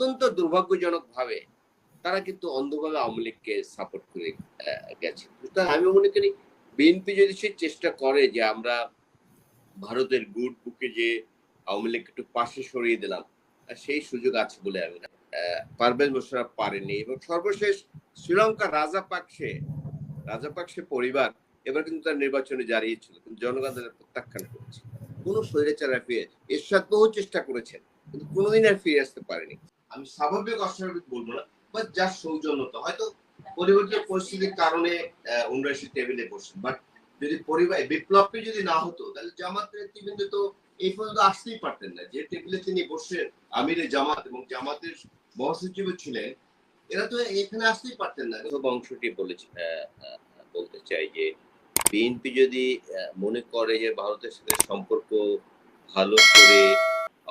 অত্যন্ত দুর্ভাগ্যজনক ভাবে তারা কিন্তু অন্ধভাবে আওয়ামী লীগকে সাপোর্ট করে গেছে। আমি মনে করি বিএনপি যদি সে চেষ্টা করে যে আমরা ভারতের গুড বুকে যে আওয়ামী লীগ একটু পাশে সরিয়ে দিলাম সেই সুযোগ আছে বলে আমি না পারভেজ মোশারফ পারেনি এবং সর্বশেষ শ্রীলঙ্কা রাজাপাকসে রাজাপাকসে পরিবার এবার কিন্তু তার নির্বাচনে জারিয়েছিল জনগণ তাদের প্রত্যাখ্যান করেছে। কোন স্বৈরাচার ফিরে, এরশাদ বহু চেষ্টা করেছেন, কিন্তু কোনোদিন আর ফিরে আসতে পারেনি। আমি স্বাভাবিক অস্বাভাবিক বলব না বাট যা সৌজন্যতা। হয়তো পরিবর্তিত পরিস্থিতির কারণে সে টেবিলে বসেন। বাট যদি পরিবার বিপ্লবকে যদি না হতো, তাহলে জামাত নেতৃবৃন্দ তো এই পর্যন্ত আসতেই পারতেন না। যে টেবিলে তিনি বসেন আমিরে জামাত এবং জামাতের মহাসচিব ছিলেন, এরা তো এখানে আসতেই পারতেন না। অংশটি বলেছে বলতে চাই যে বিএনপি যদি মনে করে যে ভারতের সাথে সম্পর্ক ভালো করে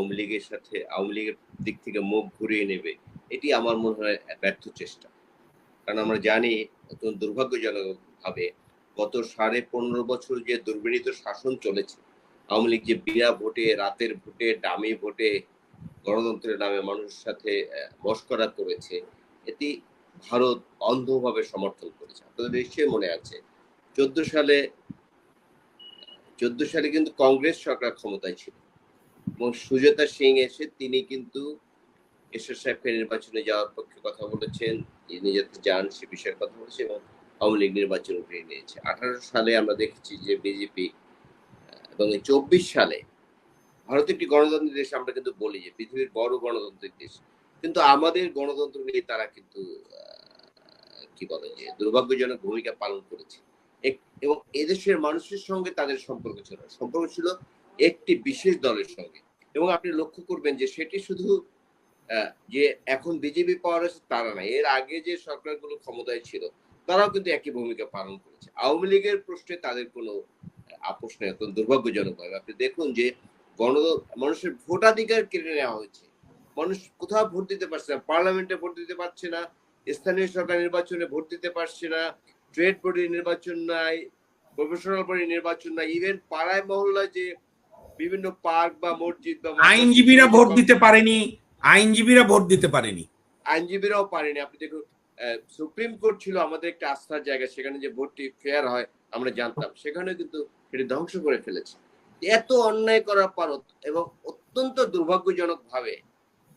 আওয়ামী লীগের সাথে, আওয়ামী লীগের দিক থেকে মুখ ঘুরিয়ে নেবে, এটি আমার মনে হয় ব্যর্থ চেষ্টা। কারণ আমরা জানি, অত্যন্ত দুর্ভাগ্যজনক ভাবে গত সাড়ে পনেরো বছর যে দুর্বিনীত শাসন চলেছে, আওয়ামী লীগ যে বিনা ভোটে, রাতের ভোটে, ডামি ভোটে, গণতন্ত্রের নামে মানুষের সাথে মস্করা করেছে, এটি ভারত অন্ধভাবে সমর্থন করেছে। আপনাদের নিশ্চয়ই মনে আছে, চোদ্দ সালে চোদ্দ সালে কিন্তু কংগ্রেস সরকার ক্ষমতায় ছিল। এবং সুজাতা সিং এসে তিনি কিন্তু এসএস সাহেবকে নির্বাচনে যাওয়ার পক্ষে কথা বলেছেন। তিনি যাতে যান সে বিষয়ে কথা বলেছে এবং আওয়ামী লীগ নির্বাচন উঠিয়ে নিয়েছে। আঠারো সালে আমরা দেখেছি যে বিজেপি এবং চব্বিশ সালে ভারত একটি গণতান্ত্রিক দেশ আমরা কিন্তু বলি যে পৃথিবীর বড় গণতান্ত্রিক দেশ। কিন্তু আমাদের গণতন্ত্র নিয়ে তারা কিন্তু কি বলে যে দুর্ভাগ্যজনক ভূমিকা পালন করেছে। এবং এদেশের মানুষের সঙ্গে তাদের সম্পর্ক ছিল। সম্পর্ক ছিল একটি বিশেষ দলের সঙ্গে। এবং আপনি লক্ষ্য করবেন যে সেটি শুধু যে এখন বিজেপি পাওয়ার আছে তারা নাই এর আগে যে সরকারগুলো ক্ষমতায় ছিল, তারাও কিন্তু একই ভূমিকা পালন করেছে। আওয়ামী লীগের প্রশ্নে তাদের কোনো আপোষ নেই, অত্যন্ত দুর্ভাগ্যজনক ভাবে। আপনি দেখুন যে গণ, মানুষের ভোটাধিকার কেড়ে নেওয়া হয়েছে। মানুষ কোথাও ভোট দিতে পারছে না, পার্লামেন্টে ভোট দিতে পারছে না, স্থানীয় সরকার নির্বাচনে ভোট দিতে পারছে না, ট্রেড বডি নির্বাচন নাই, প্রফেশনাল বডি নির্বাচন নাই, ইভেন পাড়ায় মহল্লায় যে বিভিন্ন পার্ক বা মসজিদ বা আইনজীবীরা ভোট দিতে পারেনি আইনজীবীরা ভোট দিতে পারেনি। আইনজীবীরাও পারেনি। আপনি দেখুন সুপ্রিম কোর্ট ছিল আমাদের একটা আস্থার জায়গা সেখানে যে ভোটটি ফেয়ার হয় আমরা জানতাম। সেখানে কিন্তু সেটি ধ্বংস করে ফেলেছে। এত অন্যায় করার পর এবং অত্যন্ত দুর্ভাগ্যজনক ভাবে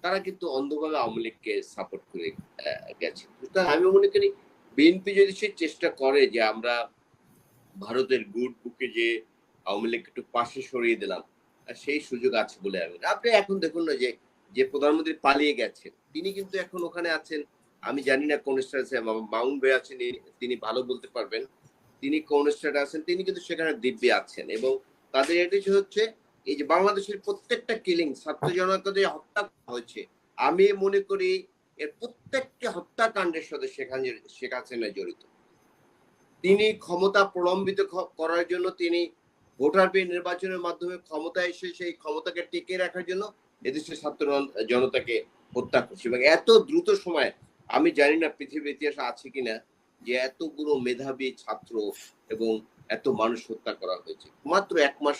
তারা কিন্তু অন্ধভাবে আওয়ামী লীগকে সাপোর্ট করে গেছে। সুতরাং আমি মনে করি বিএনপি যদি সে চেষ্টা করে যে আমরা ভারতের গুড বুকে যে আওয়ামী লীগ একটু পাশে সরিয়ে দিলাম সেই সুযোগ আছে বলে আমি আপনি এখন দেখুন না যে যে প্রধানমন্ত্রী পালিয়ে গেছেন, তিনি কিন্তু এখন ওখানে আছেন। আমি জানি না কোন মাউন্ট বে আছেন তিনি ভালো বলতে পারবেন। তিনি কোন স্ট্যাটাস আছেন, তিনি কিন্তু সেখানে দিব্যে আছেন এবং তাদের এটি হচ্ছে, এই যে বাংলাদেশের প্রত্যেকটা কিলিং ছাত্র জনতা যে হত্যা হয়েছে। আমি মনে করি এর প্রত্যেকটি হত্যাকাণ্ডের সাথে সেখানে শেখ হাসিনা জড়িত। তিনি ক্ষমতা প্রলম্বিত করার জন্য তিনি ভোটার পেয়ে নির্বাচনের মাধ্যমে ক্ষমতায় এসে সেই ক্ষমতাকে টিকে রাখার জন্য এদেশের ছাত্র জনতাকে হত্যা করছে। এবং এত দ্রুত সময়ে, আমি জানি না পৃথিবীর ইতিহাসে আছে কিনা, যে এতগুলো মেধাবী ছাত্র এবং এত মানুষ হত্যা করা হয়েছে। মাত্র এক মাস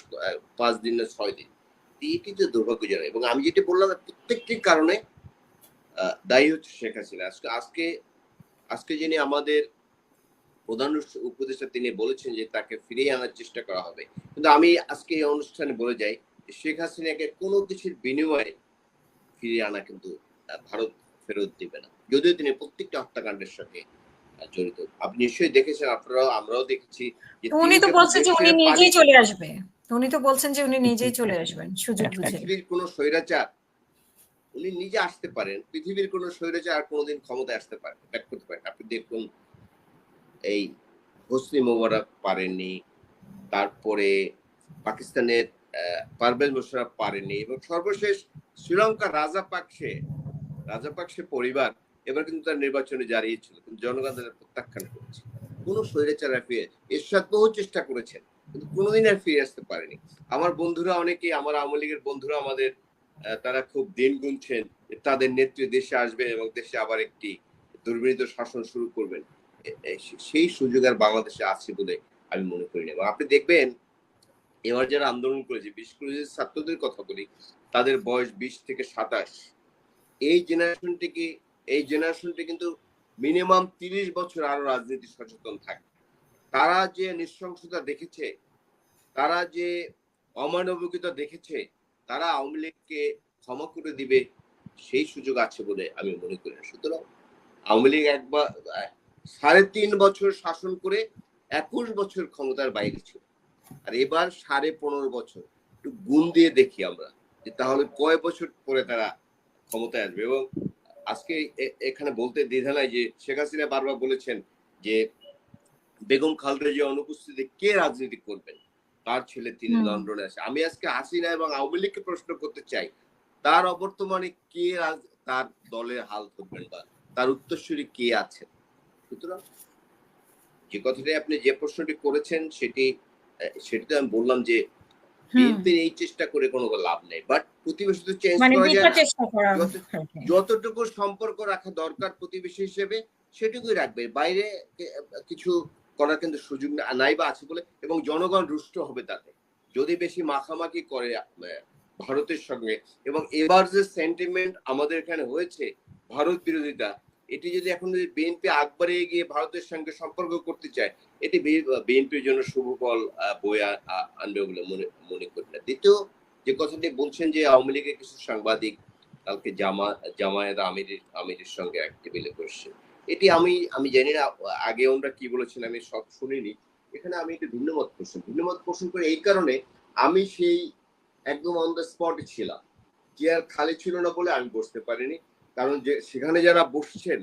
পাঁচ দিন না ছয় দিন। এটি তো দুর্ভাগ্যজনক। এবং আমি যেটি বললাম, প্রত্যেকটি কারণে দায়ী হচ্ছে শেখ হাসিনা। আজকে আজকে আজকে যিনি আমাদের প্রধান উপদেষ্টা তিনি বলেছেন যে তাকে ফিরিয়ে আনার চেষ্টা করা হবে। কিন্তু আমি আজকে এই অনুষ্ঠানে বলে যাই শেখ হাসিনাকে কোনো কিছুর বিনিময়ে ফিরিয়ে আনা কিন্তু ভারত ফেরত দিবে না। যদিও তিনি প্রত্যেকটা হত্যাকাণ্ডের আহ, জড়িত। আপনি নিশ্চয়ই দেখেছেন আপনারাও আমরাও দেখেছি উনি তো বলছেন যে উনি নিজেই চলে আসবে। উনি তো বলছেন যে উনি নিজেই চলে আসবেন সুযোগ বুঝে। পৃথিবীর কোন স্বৈরাচার উনি নিজে আসতে পারেন পৃথিবীর কোন স্বৈরাচার আর কোনোদিন ক্ষমতায় আসতে পারে ব্যাক করতে পারেন আপনি দেখুন এই হোসনি মোবারক পারেননি, তারপরে পাকিস্তানের পারভেজ মোশারফ পারেননি এবং সর্বশেষ শ্রীলঙ্কা রাজাপাকসে রাজাপাকসে পরিবার এবার কিন্তু তার নির্বাচনে জারিয়েছিল, কিন্তু জনগণ তাদের প্রত্যাখ্যান করেছে। কোন স্বৈরাচার ফিরে, এরশাদ বহু চেষ্টা করেছেন, কিন্তু কোনোদিন আর ফিরে আসতে পারেনি। আমার বন্ধুরা অনেকেই, আমার আওয়ামী লীগের বন্ধুরা আমাদের তারা খুব দিন গুনছেন, তাদের নেত্রী দেশে আসবে এবং দেশে আবার একটি দুর্বিনীত শাসন শুরু করবেন। সেই সুযোগ আর বাংলাদেশে আছে বলে আমি মনে করি না। এবং আপনি দেখবেন, এবার যারা আন্দোলন করেছে, বিশেষ করে ছাত্রদের কথা বলি, তাদের বয়স বিশ থেকে সাতাশ। এই জেনারেশনটিকে এই জেনারেশনটি কিন্তু মিনিমাম তিরিশ বছর আরও রাজনীতি সচেতন থাকে। তারা যে নৃশংসতা দেখেছে, তারা যে অমানবিকতা দেখেছে, তারা আওয়ামী লীগকে ক্ষমা করে দিবে, সেই সুযোগ আছে বলে আমি মনে করি না। সুতরাং আওয়ামী লীগ একবার সাড়ে তিন বছর শাসন করে একুশ বছর ক্ষমতার বাইরে ছিল। আর এবার সাড়ে পনেরো বছর একটু গুণ দিয়ে দেখি আমরা যে তাহলে কয় বছর পরে তারা ক্ষমতায় আসবে। এবং আজকে এখানে বলতে দ্বিধা নাই যে শেখ হাসিনা বারবার বলেছেন যে বেগম খালেদা যে অনুপস্থিতিতে কে রাজনীতি করবেন? তার ছেলে তিনি লন্ডনে আসে আমি আজকে হাসিনা এবং আওয়ামী লীগকে প্রশ্ন করতে চাই তার অবর্তমানে কে তার দলের হাল ধরবেন বা তার উত্তরসূরি কে আছেন? সুতরাং যে কথাটি আপনি যে প্রশ্নটি করেছেন সেটি সেটি তো আমি বললাম যে বিএনপির এই চেষ্টা করে কোনো লাভ নেই। বাট প্রতিবেশী তো চেঞ্জ করা যায়। যতটুকু সম্পর্ক রাখা দরকার প্রতিবেশী হিসেবে সেটুকুই রাখবে। বাইরে কিছু করার কিন্তু সুযোগ নাই বা আছে বলে এবং জনগণ রুষ্ট হবে তাতে। যদি বেশি মাখামাখি করে ভারতের সঙ্গে এবং এবার যে সেন্টিমেন্ট আমাদের এখানে হয়েছে ভারত বিরোধিতা এটি যদি এখন যদি বিএনপি আকবারে গিয়ে ভারতের সঙ্গে সম্পর্ক করতে চায়, এটি বিএনপির জন্য শুভ ফল বয়ে আনবে বলে মনে মনে করি না। দ্বিতীয় যে কথাটি বলছেন যে আওয়ামী লীগের কিছু সাংবাদিক কালকে জামা, জামায়াত আমিরের আমিরের সঙ্গে এক টেবিলে বসছে। এটি আমি আমি জানি না, আগে আমরা কি বলেছেন আমি সব শুনিনি। এখানে আমি একটু ভিন্ন মত পোষণ ভিন্ন মত পোষণ করে এই কারণে আমি সেই একদম অন দ্য স্পট ছিলাম। চেয়ার খালি ছিল না বলে আমি বসতে পারিনি। কারণ যে সেখানে যারা বসছেন,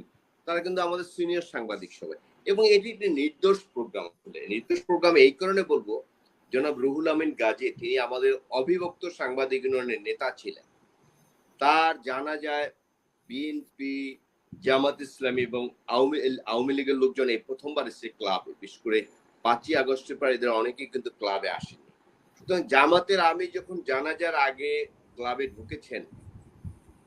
তারা কিন্তু আমাদের সিনিয়র সাংবাদিক সবাই। এবং এটি একটি নির্দোষ প্রোগ্রাম নির্দোষ প্রোগ্রাম এই কারণে বলব, জনাব রুহুল আমিন গাজী, তিনি আমাদের অবিভক্ত সাংবাদিক ইউনিয়নের নেতা ছিলেন। তার জানা যায় বিএনপি জামাত ইসলামী এবং আওয়ামী আওয়ামী লীগের লোকজন এই প্রথমবার এসে ক্লাবে বিশেষ করে পাঁচই আগস্টের পর এদের অনেকেই কিন্তু ক্লাবে আসেনি সুতরাং জামাতের আমি যখন জানাজার আগে ক্লাবে ঢুকেছেন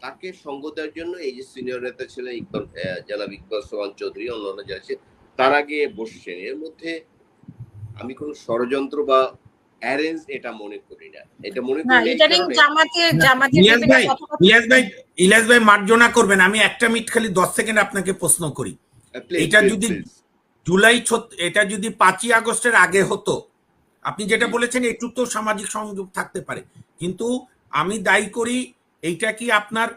তাকে সঙ্গ দেওয়ার জন্য এই যে সিনিয়র নেতা ছিলেন ইকবাল জনাব ইকবাল সোহান চৌধুরী অন্যান্য যারা আছে তারা গিয়ে বসছেন। এর মধ্যে আমি কোনো ষড়যন্ত্র বা অ্যারেঞ্জ এটা মনে করি না। এটা মনে করি ইদানিং জামাতের জামাতের ইলিয়াস ভাই ইলিয়াস ভাই ইলিয়াস ভাই মার্জনা করবেন। আমি একটা মিনিট খালি দশ সেকেন্ড আপনাকে প্রশ্ন করি। এটা যদি জুলাই ছত- এটা যদি পাঁচই আগস্টের আগে হতো আপনি যেটা বলেছেন একটু তো সামাজিক সংযোগ থাকতে পারে। কিন্তু আমি দায়ী করি এইটা কি আপনার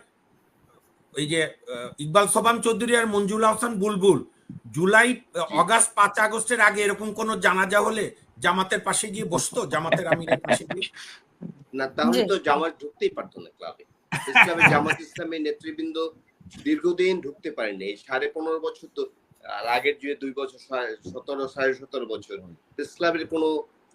ওই যে ইকবাল সোবান চৌধুরী আর মঞ্জুল হাসান বুলবুল জুলাই অগাস্ট পাঁচ আগস্টের আগে এরকম কোন জানাজা হলে জামাতের পাশে গিয়ে বসতো? জামাতের আমিরের পাশে গিয়ে? না তাহলে তো জামাত ঢুকতেই পারতো না ক্লাবে। ইসলামে জামাত ইসলামের নেতৃবৃন্দ দীর্ঘদিন ঢুকতে পারেনি। এই সাড়ে পনেরো বছর তো আর আগের যে দুই বছর সতেরো সাড়ে সতেরো বছর প্রেস ক্লাবের কোনো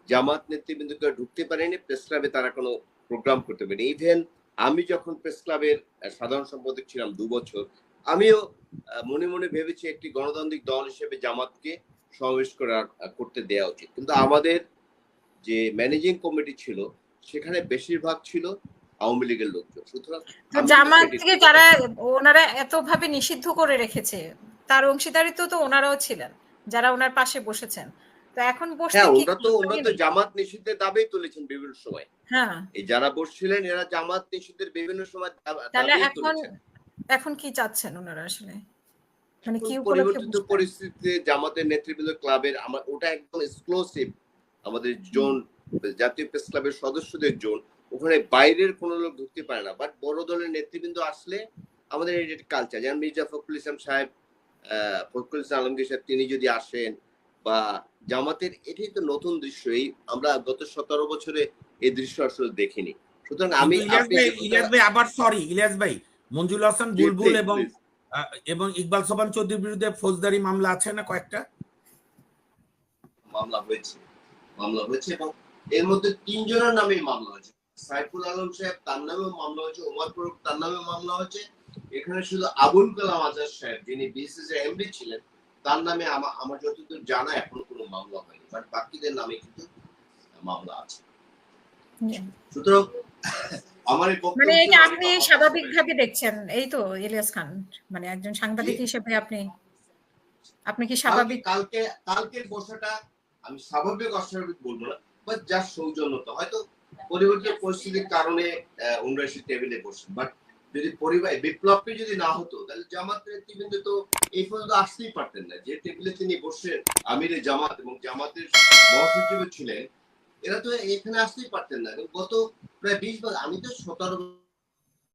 জামাত নেতৃবৃন্দ কেউ ঢুকতে পারেনি প্রেস ক্লাবে তারা কোনো প্রোগ্রাম করতে পারেনি। ইভেন আমি যখন প্রেস ক্লাবের সাধারণ সম্পাদক ছিলাম দু বছর আমিও মনে মনে ভেবেছি একটি গণতান্ত্রিক দল হিসেবে জামাতকে সমাবেশ করার করতে দেওয়া উচিত। কিন্তু আমাদের যে ম্যানেজিং কমিটি ছিল সেখানে বেশিরভাগ ছিল আওয়ামী লীগের লোকজন। সুতরাং তো আমি জামাত থেকে যারা ওনারা এতভাবে নিষিদ্ধ করে রেখেছে তার অংশীদারিত্ব তো ওনারাও ছিলেন যারা ওনার পাশে বসেছেন। তো এখন বসতে হ্যাঁ ওরা তো ওরা তো জামাত নিষিদ্ধের দাবি তুলেছেন বিভিন্ন সময়। হ্যাঁ। এই যারা বসছিলেন এরা জামাত নিষিদ্ধের বিভিন্ন সময় তাহলে এখন এখন কি চাচ্ছেন ওনারা আসলে? মানে কি পরিবর্তিত পরিস্থিতিতে জামাতের নেতৃবৃন্দ ক্লাবের আমার ওটা একদম এক্সক্লুসিভ আমাদের জোন জাতীয় প্রেস ক্লাবের সদস্যদের জোন। ওখানে বাইরের কোনো লোক ঢুকতে পারে না। বাট বড় দলের নেতৃবৃন্দ আসলে আমাদের কালচার যেমন মির্জা ফখরুল ইসলাম সাহেব ফখরুল ইসলাম আলমগীর সাহেব তিনি যদি আসেন বা জামাতের এটাই তো নতুন দৃশ্য। এই আমরা গত সতেরো বছরে এই দৃশ্য আসলে দেখিনি। সুতরাং আমি ইলিয়াস ভাই আবার সরি ইলিয়াস ভাই। মঞ্জুল হাসান বুলবুল এবং এবং ইকবাল সোবান চৌধুরীর বিরুদ্ধে ফৌজদারি মামলা আছে না কয়েকটা? মামলা হয়েছে। মামলা হয়েছে এবং এর মধ্যে তিনজনের নামে মামলা হয়েছে। সাইফুল আলম সাহেব তার নামেও মামলা হয়েছে। ওমর ফারুক তার নামে মামলা হয়েছে। এখানে শুধু আবুল কালাম আজাদ সাহেব যিনি বিসিস এমডি ছিলেন তার নামে আমার আমার যতদূর জানা এখনও কোনো মামলা হয়নি বাট বাকিদের নামে কিন্তু মামলা আছে। সুতরাং আমার মানে এটা আপনি স্বাভাবিকভাবে দেখছেন এই তো ইলিয়াস খান মানে একজন সাংবাদিক হিসেবে আপনি আপনি কি স্বাভাবিক কালকে কালকের বসাটা আমি স্বাভাবিক অস্বাভাবিক বলব না বাট যা সৌজন্যতা। হয়তো পরিবর্তিত পরিস্থিতির কারণে ওনারা এসে টেবিলে বসেন বাট যদি পরিবার বিপ্লবটি যদি না হতো, তাহলে জামাত নেতৃবৃন্দ তো এই পর্যন্ত আসতেই পারতেন না। যে টেবিলে তিনি বসে আমিরে জামাত এবং জামাতের মহাসচিব ছিলেন, এরা তো এখানে আসতেই পারতেন না। গত প্রায় বিশ বছর আমি তো সতেরো